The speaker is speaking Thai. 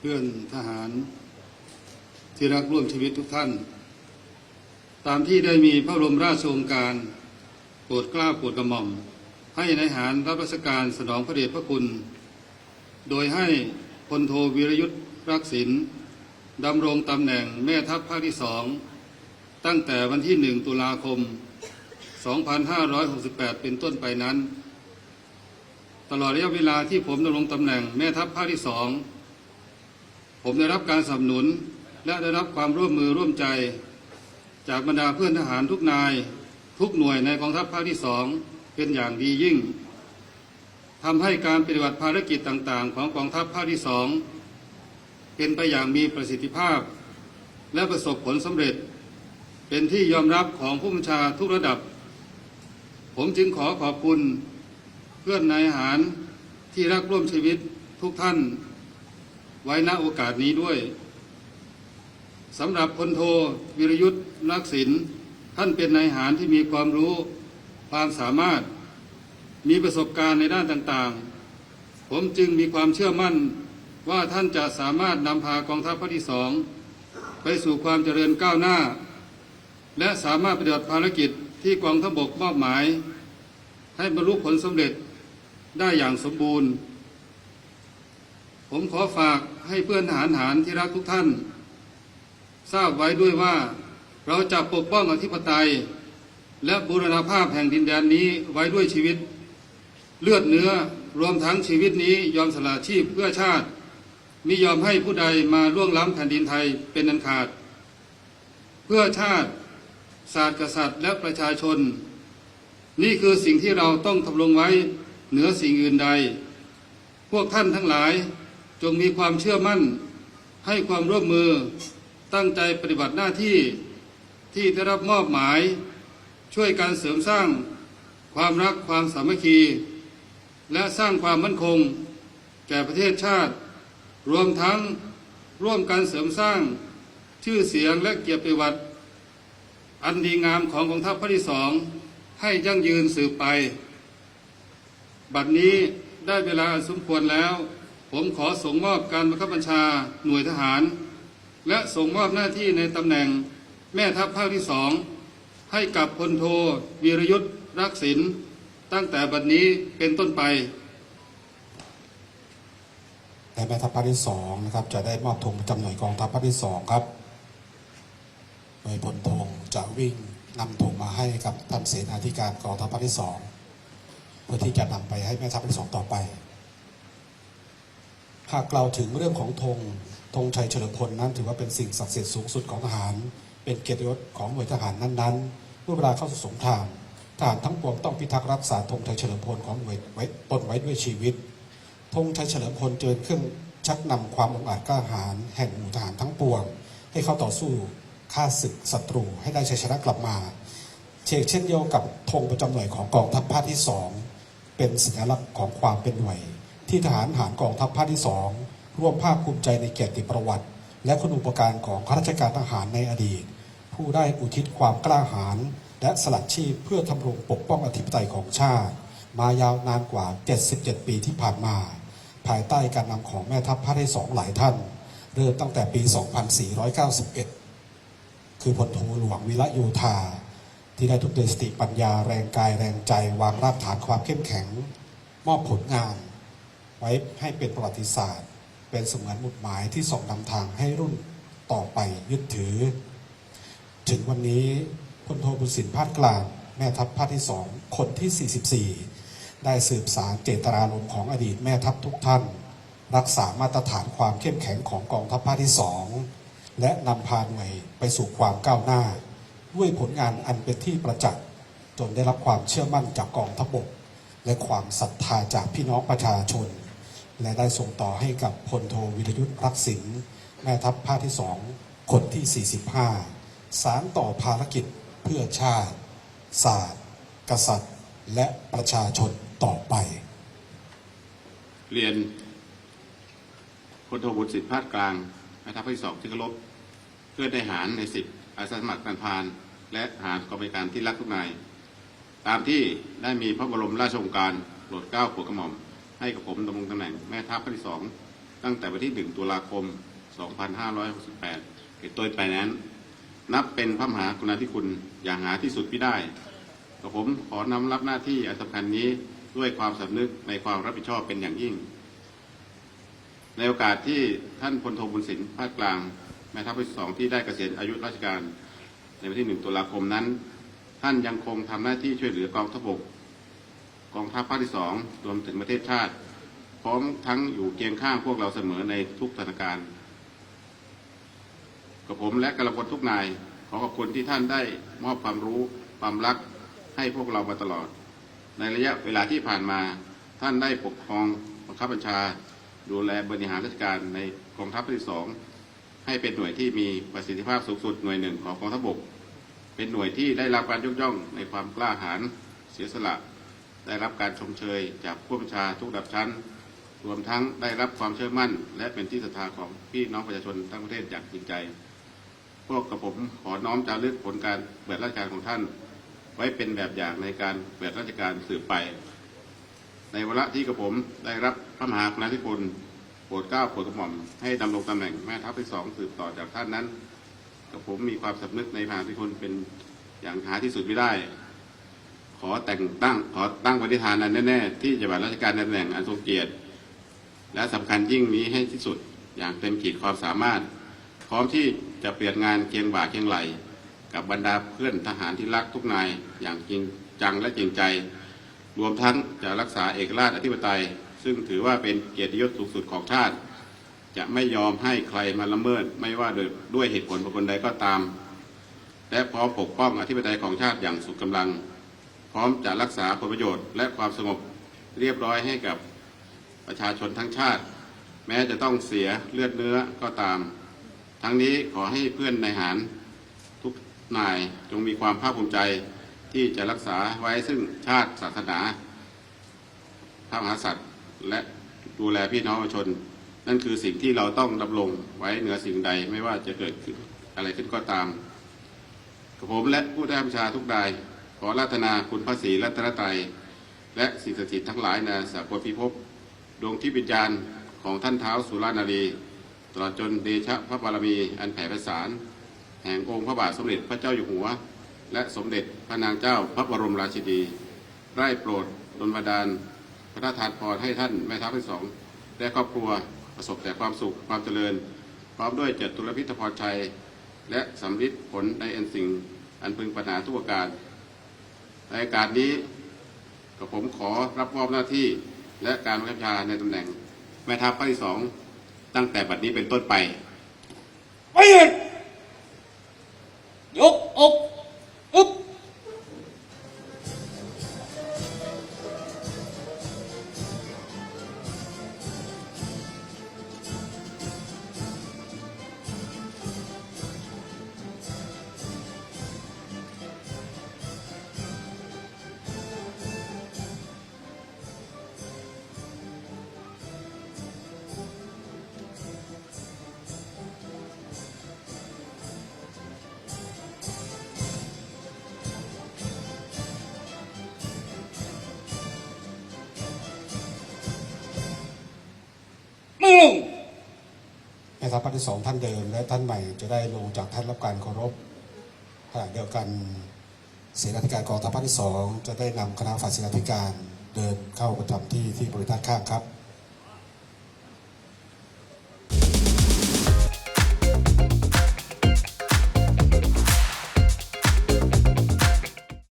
เพื่อนทหารที่รักร่วมชีวิตทุกท่าน ตามที่ได้มีพระบรมราชโองการโปรดกล้าโปรดกระหม่อม ให้นายทหารรับราชการสนองพระเดชพระคุณ โดยให้พลโทวีรยุทธ์รักษินดำรงตำแหน่งแม่ทัพภาคที่สองตั้งแต่วันที่หนึ่งตุลาคม 2568 เป็นต้นไปนั้น ตลอดระยะเวลาที่ผมดำรงตำแหน่งแม่ทัพภาคที่สอง ผมได้รับการสนับสนุน และได้รับความร่วมมือร่วมใจ จากบรรดาเพื่อนทหารทุกนาย ทุกหน่วยในกองทัพภาคที่สองเป็นอย่างดียิ่งทำให้การปฏิบัติภารกิจต่างๆ ของกองทัพภาคที่สองเป็นไปอย่างมีประสิทธิภาพ และประสบผลสำเร็จ เป็นที่ยอมรับของผู้บัญชาทุกระดับ ผมจึงขอขอบคุณเพื่อนนายทหารที่รักร่วมชีวิตทุกท่าน ไว้ณโอกาสนี้ด้วยสำหรับพลโทวิรยุทธ์นักศิลป์ท่านเป็นนายทหารที่มีความรู้ความสามารถมีประสบการณ์ในด้านต่างๆ ผมจึงมีความเชื่อมั่นว่าท่านจะสามารถนำพากองทัพภาคที่สองไปสู่ความเจริญก้าวหน้า และสามารถปฏิบัติภารกิจที่กองทัพบกมอบหมาย ให้บรรลุผลสำเร็จได้อย่างสมบูรณ์ ผมขอฝากให้เพื่อนทหารหารที่รักทุกท่าน ทราบไว้ด้วยว่าเราจะปกป้องอธิปไตย และบูรณภาพแห่งดินแดนนี้ไว้ด้วยชีวิต เลือดเนื้อรวมทั้งชีวิตนี้ยอมสละชีพเพื่อชาติมิยอมให้ผู้ใดมาล่วงล้ำแผ่นดินไทยเป็นอันขาด เพื่อชาติศาสตร์กษัตริย์และประชาชน นี่คือสิ่งที่เราต้องทำลงไว้เหนือสิ่งอื่นใด พวกท่านทั้งหลาย จงมีความเชื่อมั่นให้ความร่วมมือตั้งใจปฏิบัติหน้าที่ที่ได้รับมอบหมาย ช่วยการเสริมสร้างความรักความสามัคคี และสร้างความมั่นคง แก่ประเทศชาติ รวมทั้งร่วมกันเสริมสร้างชื่อเสียงและเกียรติประวัติอันดีงามของกองทัพภาคที่สองให้ยั่งยืนสืบไป บัดนี้ได้เวลาสมควรแล้ว ผมขอส่งมอบการบังคับบัญชาหน่วยทหาร และส่งมอบหน้าที่ในตำแหน่งแม่ทัพภาคที่สองให้กับพลโทวีรยุทธ์รักษินตั้งแต่บัดนี้เป็นต้นไปและแม่ทัพภาคที่สองนะครับจะได้มอบธงประจำหน่วยกองทัพภาคที่สองครับโดยพลธงจะวิ่งนำธงมาให้กับท่านเสนาธิการกองทัพภาคที่สองเพื่อที่จะนำไปให้แม่ทัพภาคที่สองต่อไป หากกล่าวถึงเรื่องของธงธงชัยเฉลิมพลนั้นถือว่าเป็นสิ่งศักดิ์สิทธิ์สูงสุดของทหาร เป็นเกียรติยศของหน่วยทหารนั้นๆเมื่อเวลาเข้าสู่สงครามทหารทั้งปวงต้องพิทักษ์รักษาธงชัยเฉลิมพลของหน่วยไว้ตนไว้ด้วยชีวิตธงชัยเฉลิมพลเจิญเครื่องชักนำความองอาจกล้าหาญแห่งหมู่ทหารทั้งปวง ให้เข้าต่อสู้ฆ่าศึกศัตรูให้ได้ชัยชนะกลับมาเชกเช่นเดียวกับธงประจำหน่วยของกองทัพภาคที่สองเป็นสัญลักษณ์ของความเป็นหน่วย ที่ทหารหารกองทัพภาคที่สองร่วมภาคภูมิใจในเกียรติประวัติ และคุณอุปการของข้าราชการทหารในอดีต ผู้ได้อุทิศความกล้าหาญและสละชีพเพื่อทำรงปกป้องอธิปไตยของชาติ มายาวนานกว่า 77 ปีที่ผ่านมา ภายใต้การนำของแม่ทัพภาคที่สองหลายท่าน เริ่มตั้งแต่ปี 2491 คือพลโทหลวงวิระโยธาที่ได้ทุกเดสติปัญญาแรงกายแรงใจวางรากฐานความเข้มแข็ง มอบผลงาน ไว้ให้เป็นประวัติศาสตร์ เป็นเสมือนหมุดหมายที่ส่งนำทางให้รุ่นต่อไปยึดถือ ถึงวันนี้พลโทบุญสินภาคกลางแม่ทัพภาคที่สองคนที่ 44 ได้สืบสารเจตนารมณ์ของอดีตแม่ทัพทุกท่าน รักษามาตรฐานความเข้มแข็งของกองทัพภาคที่สองและนำพาหน่วยไปสู่ความก้าวหน้า ด้วยผลงานอันเป็นที่ประจักษ์จนได้รับความเชื่อมั่นจากกองทัพบกและความศรัทธาจากพี่น้องประชาชน และได้ส่งต่อให้กับพลโทวิรยุทธ์รักษินแม่ทัพภาคที่สองคนที่ 45 สารต่อภารกิจเพื่อชาติ ศาสตร์ กษัตริย์ และประชาชนต่อไป เรียนพลโทบุตรสิทธิภาคกลางแม่ทัพภาคที่สองที่เคารพเพื่อนทหารในสิบอาสาสมัครการพาน และทหารกองบริการที่รักทุกนาย ตามที่ได้มีพระบรมราชโองการโปรดเกล้าโปรดกระหม่อม ให้กับผมดำรงตำแหน่งแม่ทัพภาคที่สองตั้งแต่วันที่ 1 ตุลาคม 2568เป็นต้นไปนั้น นับเป็นพระมหากรุณาธิคุณอย่างหาที่สุดไม่ได้กับผมขอนำรับหน้าที่อันสำคัญนี้ด้วยความสำนึกในความรับผิดชอบเป็นอย่างยิ่ง ในโอกาสที่ท่านพลโทบุญสินภาคกลาง แม่ทัพภาคที่สองที่ได้เกษียณอายุราชการในวันที่ 1 ตุลาคมนั้น ท่านยังคงทำหน้าที่ช่วยเหลือกองทัพบก องทัพภาคที่สองรวมถึงประเทศชาติ พร้อมทั้งอยู่เคียงข้างพวกเราเสมอในทุกสถานการณ์กับผมและกำลังพลทุกนาย ขอขอบคุณที่ท่านได้มอบความรู้ความรักให้พวกเรามาตลอด ในระยะเวลาที่ผ่านมา ท่านได้ปกครองบังคับบัญชา ดูแลบริหารราชการในกองทัพภาคที่สองให้เป็นหน่วยที่มีประสิทธิภาพสูงสุดหน่วยหนึ่งของกองทัพบก เป็นหน่วยที่ได้รับการยกย่องในความกล้าหาญเสียสละ ได้รับการชมเชยจากผู้บัญชาทุกระดับชั้น รวมทั้งได้รับความเชื่อมั่น และเป็นที่ศรัทธาของพี่น้องประชาชนทั้งประเทศอย่างจริงใจ พวกกับผมขอน้อมจารึกผลการปฏิบัติราชการของท่าน ไว้เป็นแบบอย่างในการปฏิบัติราชการสืบไป ในวาระที่กับผมได้รับพระมหากรุณาธิคุณโปรดเกล้าโปรดกระหม่อมให้ดำรงตำแหน่งแม่ทัพที่สองสืบต่อจากท่านนั้นกับผมมีความสำนึกในพระมหากรุณาธิคุณเป็นอย่างหาที่สุดไม่ได้ ขอแต่งตั้งขอตั้งปฏิฐานนั้นแน่ๆที่จะบัติราชการในตำแหน่งอันทรงเกียรติ และสำคัญยิ่งนี้ให้ที่สุดอย่างเต็มขีดความสามารถ พร้อมที่จะเปลี่ยนงานเคียงบ่าเคียงไหล กับบรรดาเพื่อนทหารที่รักทุกนายอย่างจริงจังและจริงใจ รวมทั้งจะรักษาเอกราชอธิปไตย ซึ่งถือว่าเป็นเกียรติยศสูงสุดของชาติ จะไม่ยอมให้ใครมาละเมิดไม่ว่าดด้วยเหตุผลประการใดก็ตาม และพร้อมปกป้องอธิปไตยของชาติอย่างสุดกำลัง พร้อมจะรักษาผลประโยชน์และความสงบเรียบร้อยให้กับประชาชนทั้งชาติ แม้จะต้องเสียเลือดเนื้อก็ตาม ทั้งนี้ขอให้เพื่อนในหารทุกนายจงมีความภาคภูมิใจที่จะรักษาไว้ซึ่งชาติศาสนาพระมหากษัตริย์และดูแลพี่น้องประชาชน นั่นคือสิ่งที่เราต้องดำรงไว้เหนือสิ่งใดไม่ว่าจะเกิดขึ้นอะไรขึ้นก็ตามกับผมและผู้ได้บัญชาทุกนาย ขอรัตนาคุณพระศรีรัตนตรัย และสิ่งศักดิ์สิทธิ์ทั้งหลายในสากลพิภพดวงที่วิญญาณของท่านเท้าสุรานารี ตลอดจนเดชะพระบารมีอันแผ่ไพศาลแห่งองค์พระบาทสมเด็จพระเจ้าอยู่หัว และสมเด็จพระนางเจ้าพระบรมราชินีได้โปรดดลบันดาล พระราชทานพรให้ท่านแม่ทัพที่สองและครอบครัวประสบแต่ความสุขความเจริญ พร้อมด้วยเจตุรพิธพรชัย และสำลิดผลในอันสิ่งอันพึงปัญหาทุกประการ ในการนี้กับผมขอรับมอบหน้าที่และการบังคับชาในตำแหน่งแม่ทัพภาคที่สองตั้งแต่บัดนี้เป็นต้นไปไปยืนยกอก แม่ทัพภาคที่สองท่านเดิมและท่านใหม่จะได้ลงจากท่านรับการเคารพขณะเดียวกันเสนาธิการกองทัพภาคที่สองจะได้นำคณะฝ่ายเสนาธิการเดินเข้าประจำที่ที่บริษัทข้างครับ